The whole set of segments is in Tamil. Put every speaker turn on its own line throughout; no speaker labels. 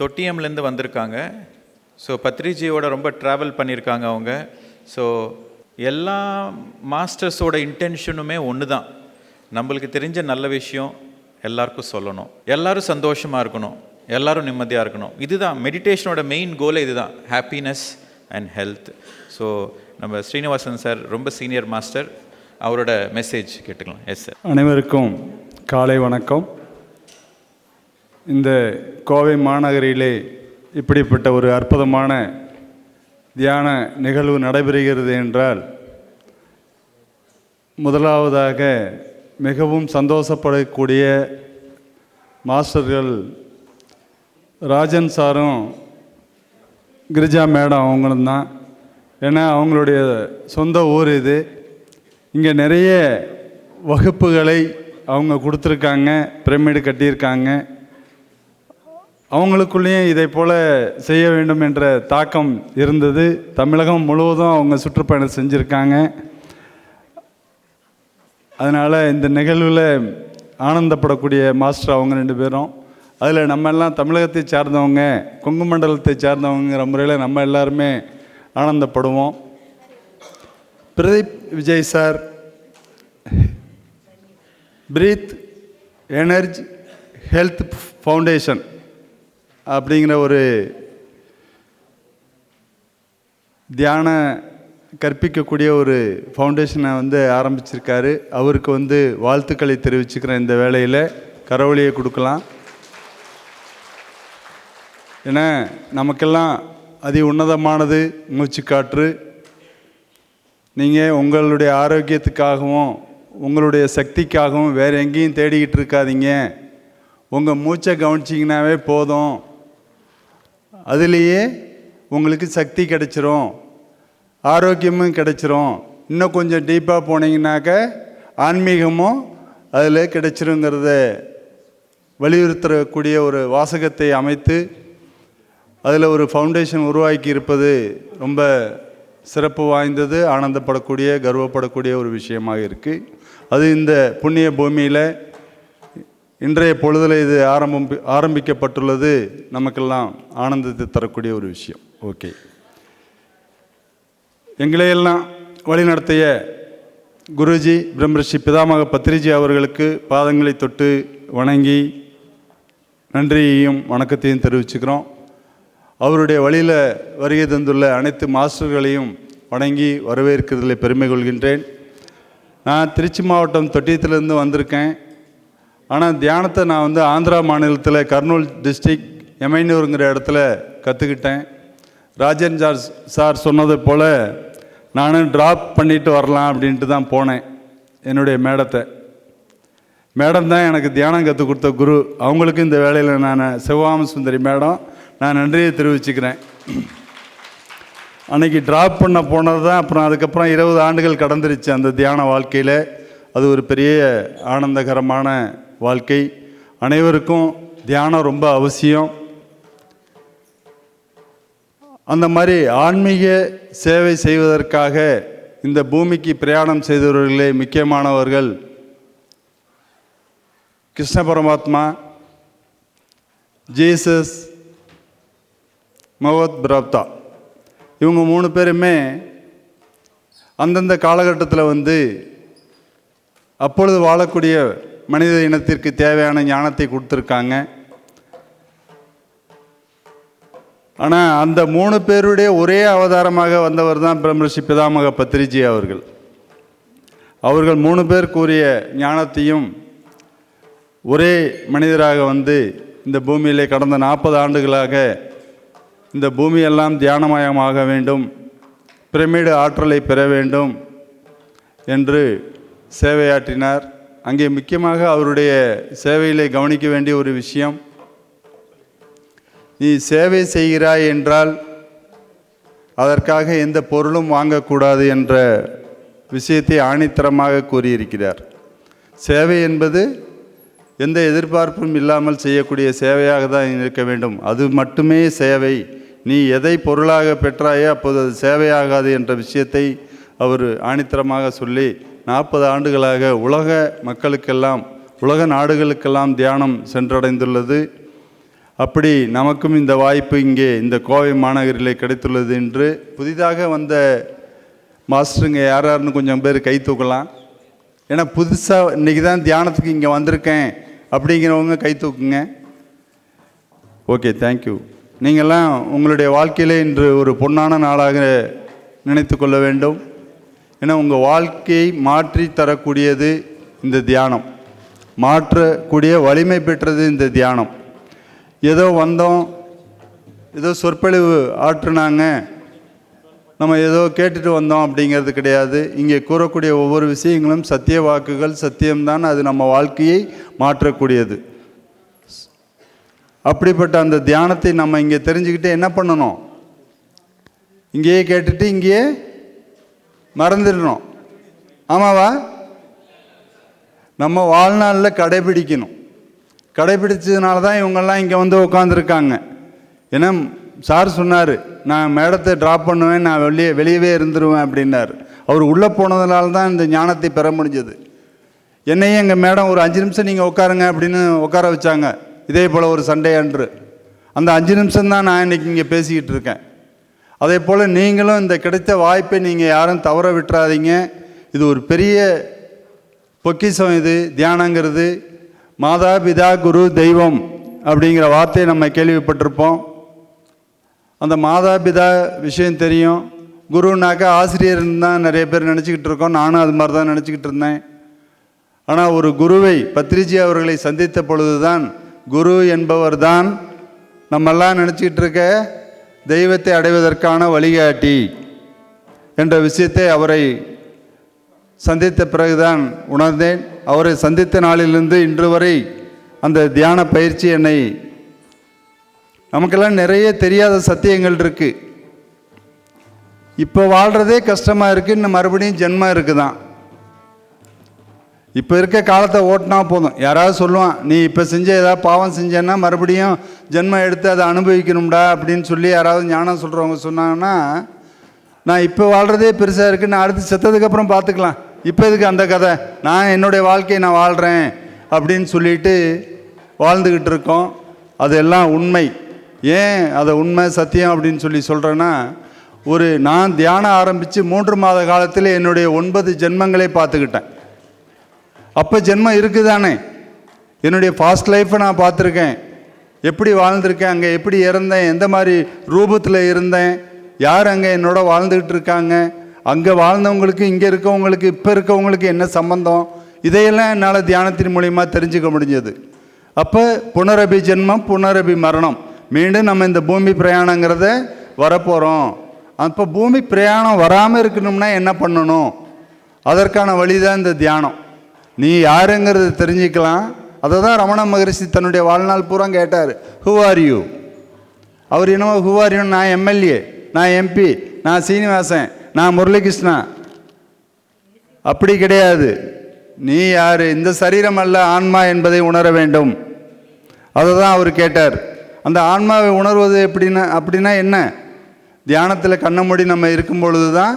தொட்டியம்லேருந்து வந்திருக்காங்க. ஸோ பத்ரிஜியோட ரொம்ப ட்ராவல் பண்ணியிருக்காங்க அவங்க. ஸோ எல்லா மாஸ்டர்ஸோட இன்டென்ஷனுமே ஒன்று தான் நம்மளுக்கு தெரிஞ்ச நல்ல விஷயம் எல்லாருக்கும் சொல்லணும். எல்லோரும் சந்தோஷமாக இருக்கணும். எல்லோரும் நிம்மதியாக இருக்கணும். இதுதான் மெடிடேஷனோட மெயின் கோலே இதுதான். ஹாப்பினஸ் அண்ட் ஹெல்த் ஸோ நம்ம ஸ்ரீனிவாசன் சார் ரொம்ப சீனியர் மாஸ்டர் அவரோட மெசேஜ் கேட்டுக்கலாம். எஸ் சார்
அனைவருக்கும் காலை வணக்கம். இந்த கோவை மாநகரிலே இப்படிப்பட்ட ஒரு அற்புதமான தியான நிகழ்வு நடைபெறுகிறது என்றால் முதலாவதாக மிகவும் சந்தோஷப்படக்கூடிய மாஸ்டர்கள் ராஜன் சாரும் கிரிஜா மேடம் அவங்களும் தான். ஏன்னா அவங்களுடைய சொந்த ஊர் இது. இங்கே நிறைய வகுப்புகளை அவங்க கொடுத்துருக்காங்க பிரமிடு கட்டியிருக்காங்க. அவங்களுக்குள்ளேயும் இதை போல் செய்ய வேண்டும் என்ற தாக்கம் இருந்தது. தமிழகம் முழுவதும் அவங்க சுற்றுப்பயணம் செஞ்சுருக்காங்க. அதனால் இந்த நிகழ்வில் ஆனந்தப்படக்கூடிய மாஸ்டர் அவங்க ரெண்டு பேரும். அதில் நம்ம எல்லாம் தமிழகத்தை சார்ந்தவங்க கொங்கு மண்டலத்தை சார்ந்தவங்கிற முறையில் நம்ம எல்லாருமே ஆனந்தப்படுவோம். Pradeep Vijay sir breath energy health foundation. அப்படிங்கிற ஒரு தியான கற்பிக்கக்கூடிய ஒரு ஃபவுண்டேஷனை வந்து ஆரம்பிச்சிருக்காரு. அவருக்கு வந்து வாழ்த்துக்களை தெரிவிச்சுக்கிறேன் இந்த வேலையில் கரவழியை கொடுக்கலாம். ஏன்னா நமக்கெல்லாம் அதி உன்னதமானது மூச்சுக்காற்று நீங்கள் உங்களுடைய ஆரோக்கியத்துக்காகவும் உங்களுடைய சக்திக்காகவும் வேறு எங்கேயும் தேடிக்கிட்டு இருக்காதீங்க. உங்கள் மூச்சை கவனிச்சிங்கனாவே போதும். அதுலேயே உங்களுக்கு சக்தி கிடைச்சிரும். ஆரோக்கியமும் கிடைச்சிரும். இன்னும் கொஞ்சம் டீப்பாக போனீங்கன்னாக்க ஆன்மீகமும் அதில் கிடைச்சிருங்கிறத. வலியுறுத்தக்கூடிய ஒரு வாசகத்தை அமைத்து அதில் ஒரு ஃபவுண்டேஷன் உருவாக்கி இருப்பது ரொம்ப சிறப்பு வாய்ந்தது ஆனந்தப்படக்கூடிய கர்வப்படக்கூடிய ஒரு விஷயமாக இருக்குது அது இந்த புண்ணிய பூமியில் இன்றைய பொழுதில் இது ஆரம்பம் ஆரம்பிக்கப்பட்டுள்ளது. நமக்கெல்லாம் ஆனந்தத்தை தரக்கூடிய ஒரு விஷயம். ஓகே. எங்களையெல்லாம் வழிநடத்திய குருஜி பிரம்மரிஷி பிதாமக பத்ரிஜி அவர்களுக்கு பாதங்களை தொட்டு வணங்கி நன்றியையும் வணக்கத்தையும் தெரிவிச்சுக்கிறோம். அவருடைய வழியில் வருகை தந்துள்ள அனைத்து மாஸ்டர்களையும் வணங்கி வரவேற்கிறதில் பெருமை கொள்கின்றேன். நான் திருச்சி மாவட்டம் தொட்டியத்திலேருந்து வந்திருக்கேன். ஆனால் தியானத்தை நான் வந்து ஆந்திரா மாநிலத்தில் கர்னூல் டிஸ்ட்ரிக் எமைனூருங்கிற இடத்துல கற்றுக்கிட்டேன் ராஜன் சார் சார் சொன்னது போல் நானும் ட்ராப் பண்ணிட்டு வரலாம் அப்படின்ட்டு தான் போனேன் என்னுடைய மேடத்தை. மேடம் தான் எனக்கு தியானம் கற்றுக் கொடுத்த குரு. அவங்களுக்கும் இந்த வேலையில் நான் சிவகாம சுந்தரி மேடம். நான் நன்றியை தெரிவிச்சுக்கிறேன். அன்றைக்கி ட்ராப் பண்ண போனது தான் அப்புறம் அதுக்கப்புறம் இருபது ஆண்டுகள் கடந்துருச்சு அந்த தியான வாழ்க்கையில். அது ஒரு பெரிய ஆனந்தகரமான வாழ்க்கை. அனைவருக்கும் தியானம் ரொம்ப அவசியம். அந்த மாதிரி ஆன்மீக சேவை செய்வதற்காக இந்த பூமிக்கு பிரயாணம் செய்தவர்களே முக்கியமானவர்கள் கிருஷ்ண பரமாத்மா ஜீசஸ் மகத் பிரப்தா. இவங்க மூணு பேருமே அந்தந்த காலகட்டத்தில் வந்து அப்பொழுது வாழக்கூடிய மனித இனத்திற்கு தேவையான ஞானத்தை கொடுத்துருக்காங்க. ஆனால் அந்த மூணு பேருடைய ஒரே அவதாரமாக வந்தவர் தான் பிரம்மரிஷி பிதாமக பத்ரிஜி அவர்கள். அவர்கள் மூணு பேர் கூறிய ஞானத்தையும் ஒரே மனிதராக வந்து இந்த பூமியிலே கடந்த நாற்பது ஆண்டுகளாக இந்த பூமியெல்லாம் தியானமயமாக வேண்டும் பிரமிடு ஆற்றலை பெற வேண்டும் என்று சேவையாற்றினார். அங்கே முக்கியமாக அவருடைய சேவையிலே கவனிக்க வேண்டிய ஒரு விஷயம். நீ சேவை செய்கிறாய் என்றால் அதற்காக எந்த பொருளும் வாங்கக்கூடாது என்ற விஷயத்தை ஆணித்தரமாக கூறியிருக்கிறார். சேவை என்பது எந்த எதிர்பார்ப்பும் இல்லாமல் செய்யக்கூடிய சேவையாக தான் இருக்க வேண்டும். அது மட்டுமே சேவை. நீ எதை பொருளாக பெற்றாயோ அப்போது அது சேவையாகாது என்ற விஷயத்தை அவர் ஆணித்தரமாக சொல்லி நாற்பது ஆண்டுகளாக உலக மக்களுக்கெல்லாம் உலக நாடுகளுக்கெல்லாம் தியானம் சென்றடைந்துள்ளது. அப்படி நமக்கும் இந்த வாய்ப்பு இங்கே இந்த கோவை மாநகரிலே கிடைத்துள்ளது என்று புதிதாக வந்த மாஸ்டருங்க யார் யாருன்னு கொஞ்சம் பேர் கை தூக்கலாம். ஏன்னா புதுசாக இன்றைக்கி தான் தியானத்துக்கு இங்கே வந்திருக்கேன் அப்படிங்கிறவங்க கை தூக்குங்க. ஓகே தேங்க்யூ நீங்கள்லாம் உங்களுடைய வாழ்க்கையிலே இன்று ஒரு பொன்னான நாளாக நினைத்து கொள்ள வேண்டும். ஏன்னா உங்கள் வாழ்க்கையை மாற்றி தரக்கூடியது இந்த தியானம். மாற்றக்கூடிய வலிமை பெற்றது இந்த தியானம். ஏதோ வந்தோம் ஏதோ சொற்பொழிவு ஆற்றுனாங்க நம்ம ஏதோ கேட்டுட்டு வந்தோம் அப்படிங்கிறது கிடையாது. இங்கே கூறக்கூடிய ஒவ்வொரு விஷயங்களும் சத்திய வாக்குகள் சத்தியம்தான் அது நம்ம வாழ்க்கையை மாற்றக்கூடியது. அப்படிப்பட்ட அந்த தியானத்தை நம்ம இங்கே தெரிஞ்சுக்கிட்டு என்ன பண்ணணும்? இங்கேயே கேட்டுட்டு இங்கேயே மறந்துடணும். ஆமாவா? நம்ம வாழ்நாளில் கடைபிடிக்கணும். கடைபிடிச்சதுனால தான் இவங்கெல்லாம் இங்கே வந்து உட்காந்துருக்காங்க ஏன்னா சார் சொன்னார் நான் மேடத்தை ட்ராப் பண்ணுவேன் நான் வெளியே வெளியவே இருந்துருவேன் அப்படின்னார். அவர் உள்ளே போனதுனால தான் இந்த ஞானத்தை பெற முடிஞ்சது. என்னையும் எங்கள் மேடம் ஒரு அஞ்சு நிமிஷம் நீங்கள் உட்காருங்க அப்படின்னு உட்கார வச்சாங்க. இதே போல் ஒரு சண்டே அன்று. அந்த அஞ்சு நிமிஷம் தான் நான் இன்னைக்கு இங்கே பேசிக்கிட்டு இருக்கேன். அதே போல் நீங்களும் இந்த கிடைத்த வாய்ப்பை நீங்கள் யாரும் தவற விட்டுறாதீங்க. இது ஒரு பெரிய பொக்கிஷம் இது தியானங்கிறது. மாதா பிதா குரு தெய்வம் அப்படிங்கிற வார்த்தையை நம்ம கேள்விப்பட்டிருப்போம். அந்த மாதா பிதா விஷயம் தெரியும். குருனாக்கா ஆசிரியர்னு தான் நிறைய பேர் நினச்சிக்கிட்டு இருக்கோம். நானும் அது மாதிரி தான் நினச்சிக்கிட்டு இருந்தேன். ஆனால் ஒரு குருவை பத்ரிஜி அவர்களை சந்தித்த பொழுதுதான் குரு என்பவர் தான் நம்மெல்லாம் நினச்சிக்கிட்டு இருக்க தெய்வத்தை அடைவதற்கான வழிகாட்டி என்ற விஷயத்தை அவரை சந்தித்த பிறகுதான் உணர்ந்தேன். அவரை சந்தித்த நாளிலிருந்து இன்று வரை அந்த தியான பயிற்சி என்னை நமக்கெல்லாம் நிறைய தெரியாத சத்தியங்கள் இருக்குது இப்போ வாழ்கிறதே கஷ்டமாக இருக்கு. இன்னும் மறுபடியும் ஜென்மம் இருக்குதான். இப்போ இருக்க காலத்தை ஓட்டினா போதும். யாராவது சொல்லுவான் நீ இப்போ செஞ்ச ஏதாவது பாவம் செஞ்சேன்னா மறுபடியும் ஜென்மம் எடுத்து அதை அனுபவிக்கணும்டா அப்படின்னு சொல்லி யாராவது ஞானம் சொல்கிறவங்க சொன்னாங்கன்னா நான் இப்போ வாழ்கிறதே பெருசாக இருக்குது நான் அடுத்து செத்ததுக்கப்புறம் பார்த்துக்கலாம் இப்போ எதுக்கு அந்த கதை? நான் என்னுடைய வாழ்க்கையை நான் வாழ்கிறேன் அப்படின்னு சொல்லிட்டு வாழ்ந்துக்கிட்டு இருக்கோம். அதெல்லாம் உண்மை. ஏன் அதை உண்மை சத்தியம் அப்படின்னு சொல்லி சொல்கிறேன்னா ஒரு நான் தியானம் ஆரம்பித்து மூன்று மாத காலத்தில் என்னுடைய ஒன்பது ஜென்மங்களை பார்த்துக்கிட்டேன். அப்போ ஜென்மம் இருக்குதானே? என்னுடைய ஃபாஸ்ட் லைஃப்பை நான் பார்த்துருக்கேன். எப்படி வாழ்ந்திருக்கேன்? அங்கே எப்படி இறந்தேன்? எந்த மாதிரி ரூபத்தில் இருந்தேன்? யார் அங்கே என்னோட வாழ்ந்துக்கிட்டு இருக்காங்க? அங்கே வாழ்ந்தவங்களுக்கு இங்கே இருக்கவங்களுக்கு இப்போ இருக்கவங்களுக்கு என்ன சம்பந்தம்? இதையெல்லாம் என்னால் தியானத்தின் மூலிமா தெரிஞ்சுக்க முடிஞ்சது. அப்போ புனரபி ஜென்மம் புனரபி மரணம் மீண்டும் நம்ம இந்த பூமி பிரயாணங்கிறத வரப்போகிறோம் அப்போ பூமி பிரயாணம் வராமல் இருக்கணும்னா என்ன பண்ணணும்? அதற்கான வழி தான் இந்த தியானம். நீ யாருங்கிறது தெரிஞ்சுக்கலாம். அதை தான் ரமண மகரிஷி தன்னுடைய வாழ்நாள் பூரா கேட்டார். ஹூ ஆர் யூ அவர் என்னவோ ஹூ ஆர் யூ நான் எம்எல்ஏ நான் எம்பி நான் சீனிவாசன் நான் முரளிகிருஷ்ணா. அப்படி கிடையாது. நீ யார்? இந்த சரீரம் அல்ல ஆன்மா என்பதை உணர வேண்டும். அதை தான் அவர் கேட்டார். அந்த ஆன்மாவை உணர்வது எப்படின்னா அப்படின்னா என்ன? தியானத்தில் கண்ண மூடி நம்ம இருக்கும் பொழுது தான்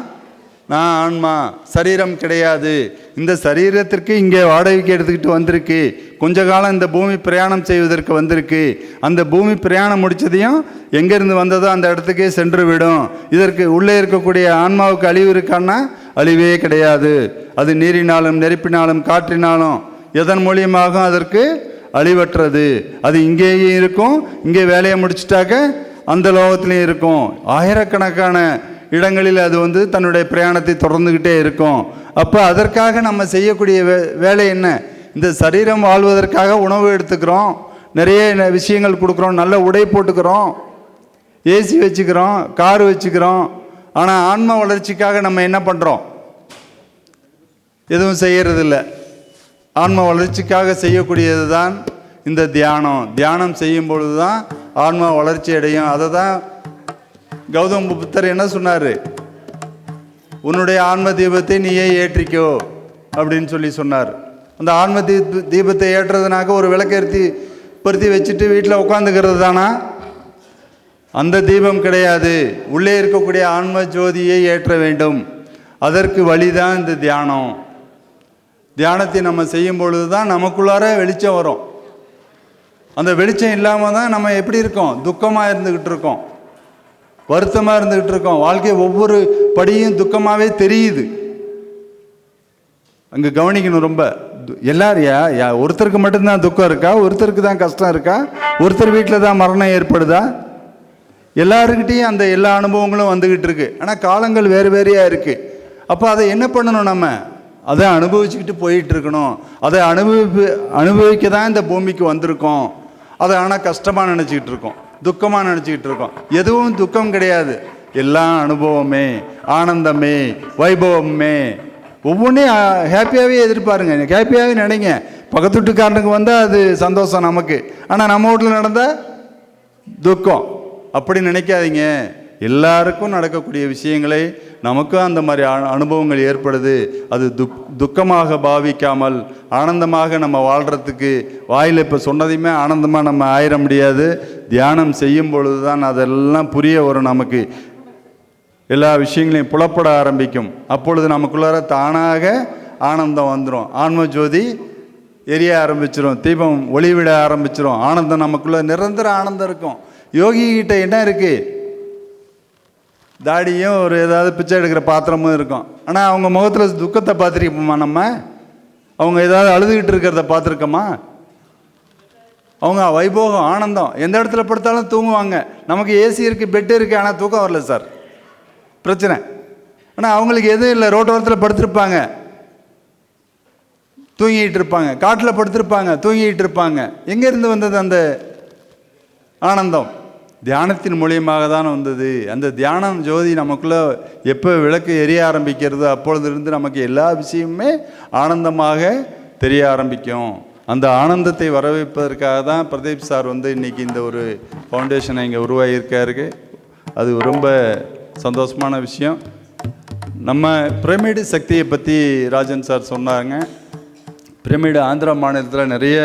நான் ஆன்மா சரீரம் கிடையாது. இந்த சரீரத்திற்கு இங்கே வாடகைக்கு எடுத்துக்கிட்டு வந்திருக்கு. கொஞ்ச காலம் இந்த பூமி பிரயாணம் செய்வதற்கு வந்திருக்கு. அந்த பூமி பிரயாணம் முடித்ததையும் எங்கேருந்து வந்ததோ அந்த இடத்துக்கே சென்று விடும். இதற்கு உள்ளே இருக்கக்கூடிய ஆன்மாவுக்கு அழிவு இருக்கான்னா அழிவே கிடையாது. அது நீரினாலும் நெருப்பினாலும் காற்றினாலும் எதன் மூலியமாக அதற்கு அழிவற்றது. அது இங்கேயும் இருக்கும் இங்கே வேலையை முடிச்சிட்டாக்க அந்த லோகத்துலேயும் இருக்கும். ஆயிரக்கணக்கான இடங்களில் அது வந்து தன்னுடைய பிரயாணத்தை தொடர்ந்துக்கிட்டே இருக்கும். அப்போ அதற்காக நம்ம செய்யக்கூடிய வே வேலை என்ன? இந்த சரீரம் வாழ்வதற்காக உணவு எடுத்துக்கிறோம். நிறைய ந- விஷயங்கள் கொடுக்குறோம். நல்ல உடை போட்டுக்கிறோம். ஏசி வச்சுக்கிறோம். கார் வச்சுக்கிறோம். ஆனால் ஆன்ம வளர்ச்சிக்காக நம்ம என்ன பண்ணுறோம் எதுவும் செய்கிறதில்ல ஆன்ம வளர்ச்சிக்காக செய்யக்கூடியது தான் இந்த தியானம். தியானம் செய்யும் பொழுது தான் ஆன்ம வளர்ச்சி அடையும். அதை தான் கௌதம புத்தர் என்ன சொன்னார்? உன்னுடைய ஆன்ம தீபத்தை நீயே ஏற்றிக்கோ அப்படின்னு சொல்லி சொன்னார். அந்த ஆன்ம தீப தீபத்தை ஏற்றுறதுனாக்க ஒரு விளக்கேற்றி பொருத்தி வச்சுட்டு வீட்டில் உட்காந்துக்கிறது தானா? அந்த தீபம் கிடையாது. உள்ளே இருக்கக்கூடிய ஆன்ம ஜோதியை ஏற்ற வேண்டும். அதற்கு வழிதான் இந்த தியானம். தியானத்தை நம்ம செய்யும் பொழுது தான் நமக்குள்ளார வெளிச்சம் வரும். அந்த வெளிச்சம் இல்லாமல் தான் நம்ம எப்படி இருக்கோம்? துக்கமாக இருந்துக்கிட்டு இருக்கோம். வருத்தமாக இருந்துக்கிட்டு இருக்கோம். வாழ்க்கை ஒவ்வொரு படியும் துக்கமாகவே தெரியுது. அங்கே கவனிக்கணும் ரொம்ப. து- யா ஒருத்தருக்கு மட்டும்தான் துக்கம் இருக்கா? ஒருத்தருக்கு தான் கஷ்டம் இருக்கா? ஒருத்தர் வீட்டில் தான் மரணம் ஏற்படுதா? எல்லாருக்கிட்டேயும் அந்த எல்லா அனுபவங்களும் வந்துக்கிட்டு இருக்கு. ஆனால் காலங்கள் வேறு வேறையாக இருக்குது அப்போ அதை என்ன பண்ணணும் நம்ம? அதை அனுபவிச்சுக்கிட்டு போயிட்டு இருக்கணும் அதை அனுபவி அனுபவிக்க தான் இந்த பூமிக்கு வந்திருக்கோம். அதை ஆனால் கஷ்டமாக நினச்சிக்கிட்டு இருக்கோம். துக்கமாக நினச்சிக்கிட்டு இருக்கோம். எதுவும் துக்கம் கிடையாது. எல்லாம் அனுபவமே ஆனந்தமே வைபவமே. ஒவ்வொன்றையும் ஹாப்பியாகவே எதிர்பாருங்க. ஹாப்பியாகவே நினைங்க. பக்கத்து வீட்டுக்காரனுக்கு வந்தால் அது சந்தோஷம் நமக்கு. ஆனால் நம்ம வீட்டில் நடந்தால் துக்கம். அப்படி நினைக்காதீங்க. எல்லாருக்கும் நடக்கக்கூடிய விஷயங்களை நமக்கும் அந்த மாதிரி அனு- அனுபவங்கள் ஏற்படுது. அது துக் துக்கமாக பாவிக்காமல் ஆனந்தமாக நம்ம வாழ்கிறதுக்கு வாயில் இப்போ சொன்னதையுமே ஆனந்தமாக நம்ம ஆயிட முடியாது. தியானம் செய்யும் பொழுது தான் அதெல்லாம் புரிய வரும் நமக்கு. எல்லா விஷயங்களையும் புலப்பட ஆரம்பிக்கும். அப்பொழுது நமக்குள்ளார தானாக ஆனந்தம் வந்துடும் ஆன்ம ஜோதி எரிய ஆரம்பிச்சிரும். தீபம் ஒளிவிட ஆரம்பிச்சிரும். ஆனந்தம் நமக்குள்ளே நிரந்தர ஆனந்தம் இருக்கும். யோகிகிட்ட என்ன இருக்குது தாடியும் ஒரு ஏதாவது பிச்சை எடுக்கிற பாத்திரமும் இருக்கும். ஆனால் அவங்க முகத்தில் துக்கத்தை பார்த்துருக்கோமா நம்ம? அவங்க ஏதாவது அழுதுகிட்டு இருக்கிறத பார்த்துருக்கோமா? அவங்க வைபோகம் ஆனந்தம் எந்த இடத்துல படுத்தாலும் தூங்குவாங்க. நமக்கு ஏசி இருக்குது பெட்டு இருக்குது ஆனால் தூக்கம் வரல சார். பிரச்சனை. ஆனால் அவங்களுக்கு எதுவும் இல்லை ரோட்டோரத்தில் படுத்திருப்பாங்க. தூங்கிட்டு இருப்பாங்க. காட்டில் படுத்திருப்பாங்க தூங்கிட்டு இருப்பாங்க. எங்கேருந்து வந்தது அந்த ஆனந்தம்? தியானத்தின் மூலியமாக தான் வந்தது. அந்த தியானம் ஜோதி நமக்குள்ளே எப்போ விளக்கு எரிய ஆரம்பிக்கிறதோ அப்பொழுதிருந்து நமக்கு எல்லா விஷயமுமே ஆனந்தமாக தெரிய ஆரம்பிக்கும். அந்த ஆனந்தத்தை வரவேற்பதற்காக தான் பிரதீப் சார் வந்து இன்னைக்கு இந்த ஒரு ஃபவுண்டேஷனை இங்கே உருவாகியிருக்காரு அது ரொம்ப சந்தோஷமான விஷயம். நம்ம பிரமிடு சக்தியை பற்றி ராஜன் சார் சொன்னாங்க பிரமிடு ஆந்திரா மாநிலத்தில் நிறைய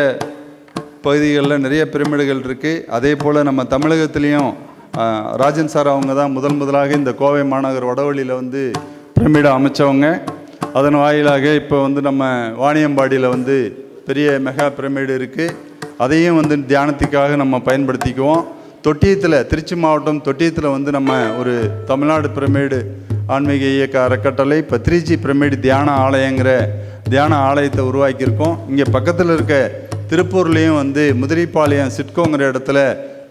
பகுதிகளில் நிறைய பிரமிடுகள் இருக்குது அதே போல் நம்ம தமிழகத்துலேயும் ராஜன் சார் அவங்க தான் முதல் முதலாக இந்த கோவை மாநகர் வடவழியில் வந்து பிரமிடை அமைச்சவங்க. அதன் வாயிலாக இப்போ வந்து நம்ம வாணியம்பாடியில் வந்து பெரிய மெகா பிரமிடு இருக்குது அதையும் வந்து தியானத்துக்காக நம்ம பயன்படுத்திக்குவோம். தொட்டியத்தில் திருச்சி மாவட்டம் தொட்டியத்தில் வந்து நம்ம ஒரு தமிழ்நாடு பிரமிடு ஆன்மீக இயக்க அறக்கட்டளை இப்போ திருச்சி பிரமிடு தியான ஆலயங்கிற தியான ஆலயத்தை உருவாக்கியிருக்கோம். இங்கே பக்கத்தில் இருக்க திருப்பூர்லேயும் வந்து முதிரிப்பாளையம் சிட்கோங்கிற இடத்துல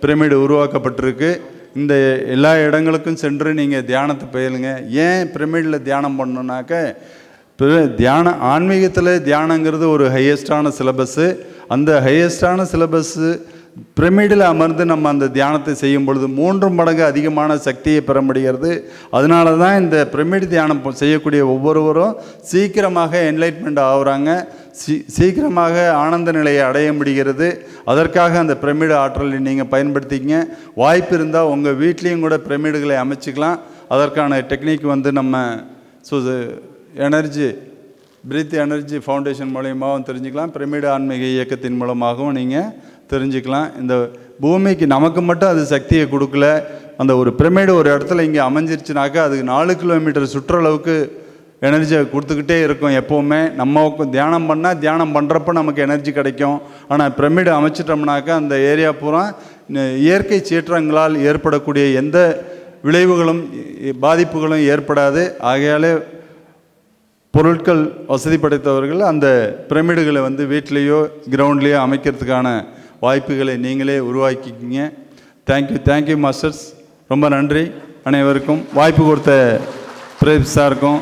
பிரமிடு உருவாக்கப்பட்டிருக்கு. இந்த எல்லா இடங்களுக்கும் சென்று நீங்கள் தியானத்தை பயிலுங்க. ஏன் பிரமிடில் தியானம் பண்ணணுன்னாக்க தியான ஆன்மீகத்தில் தியானங்கிறது ஒரு ஹையஸ்டான சிலபஸ்ஸு அந்த ஹையஸ்டான சிலபஸ்ஸு பிரமிடில் அமர்ந்து நம்ம அந்த தியானத்தை செய்யும் பொழுது மூன்று மடங்கு அதிகமான சக்தியை பெற முடிகிறது. அதனால தான் இந்த பிரமிடு தியானம் செய்யக்கூடிய ஒவ்வொருவரும் சீக்கிரமாக என்லைட்மெண்ட் ஆகுறாங்க. சீ சீக்கிரமாக ஆனந்த நிலையை அடைய முடிகிறது. அதற்காக அந்த பிரமிடு ஆற்றலை நீங்கள் பயன்படுத்திக்கங்க. வாய்ப்பு இருந்தால் உங்கள் வீட்லேயும் கூட பிரமிடுகளை அமைச்சிக்கலாம். அதற்கான டெக்னிக் வந்து நம்ம so energy breath energy foundation மூலயமாகவும் தெரிஞ்சுக்கலாம். பிரமிடு ஆன்மீக இயக்கத்தின் மூலமாகவும் நீங்கள் தெரிஞ்சுக்கலாம். இந்த பூமிக்கு நமக்கு மட்டும் அது சக்தியை கொடுக்கல. அந்த ஒரு பிரமிடு ஒரு இடத்துல இங்கே அமைஞ்சிருச்சுனாக்கா அதுக்கு நாலு கிலோமீட்டர் சுற்றளவுக்கு எனர்ஜியை கொடுத்துக்கிட்டே இருக்கும் எப்போவுமே. நம்ம தியானம் பண்ணால் தியானம் பண்ணுறப்ப நமக்கு எனர்ஜி கிடைக்கும். ஆனால் பிரமிடு அமைச்சிட்டோம்னாக்கா அந்த ஏரியா பூரா இயற்கை சீற்றங்களால் ஏற்படக்கூடிய எந்த விளைவுகளும் பாதிப்புகளும் ஏற்படாது. ஆகையாலே பொருட்கள் வசதி படைத்தவர்கள் அந்த பிரமிடுகளை வந்து வீட்லேயோ கிரவுண்ட்லேயோ அமைக்கிறதுக்கான வாய்ப்புகளை நீங்களே உருவாக்கிக்கிங்க. தேங்க்யூ தேங்க்யூ மாஸ்டர்ஸ் ரொம்ப நன்றி. அனைவருக்கும் வாய்ப்பு கொடுத்த பிரதீப் சாருக்கும்